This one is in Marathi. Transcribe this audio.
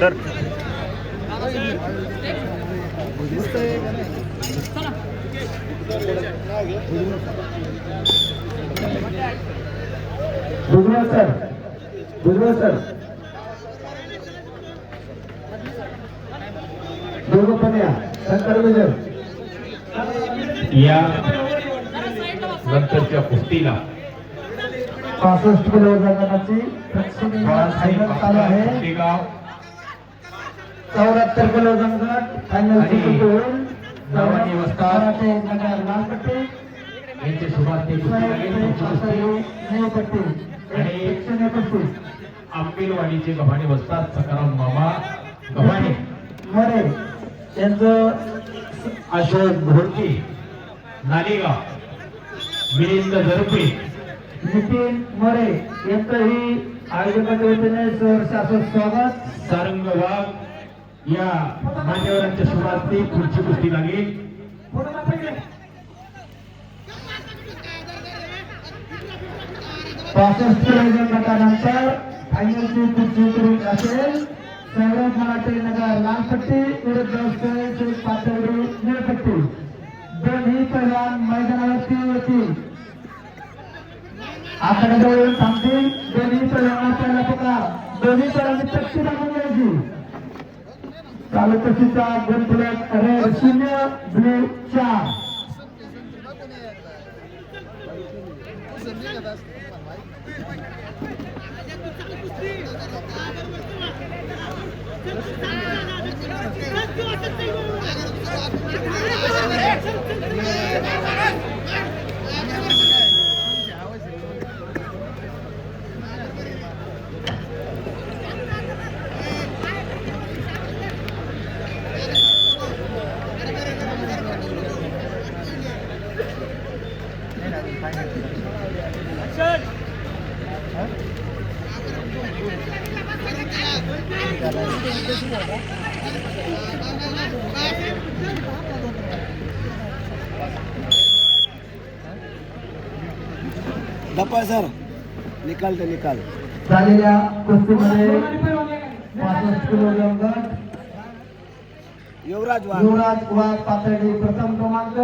तर भुजबळ सर भुजबळ सर दोघं पण या. शंकर विजय. या नंतरच्या कुस्तीला पासष्ट किलो वजनाची फायनल चालू आहे. चौऱ्याहत्तर किलो गट फायनल होईल. आंबेलवाडीचे गव्हाणे बसतात. सकाराम मामा गव्हाणे. मरे. यांचं अशोक घोडके. नालेगाव. मिलिंद झरपे नितीन मोरे यांचंही आयोजकाच्या वतीने सहर्ष स्वागत. सारंग वाघ या मान्यवरांच्या सुरुवाती पुढची कुस्ती लागेल. पासष्ट गटानंतर फायनलची पुढची सुरू असेल. सौरभ मराठे नगर लालपट्टी विरुद्ध पातळी निळपट्टी. दोन्ही पैलवान मैदानावरती आकड्याजवळ येऊन थांबतील दोन्ही पैलवान आपल्याला पुकार. दोन्ही पैलवानी चक्षी दाखवून द्यायची. चालू चक्षीचा दोन फलक रेड शून्य ब्ल्यू चार. धप्पा सर. निकाल ते निकाल. झालेल्या कुस्तीमध्ये पासष्ट किलो गट. युवराज युवराज कुमार पातळी प्रथम क्रमांक.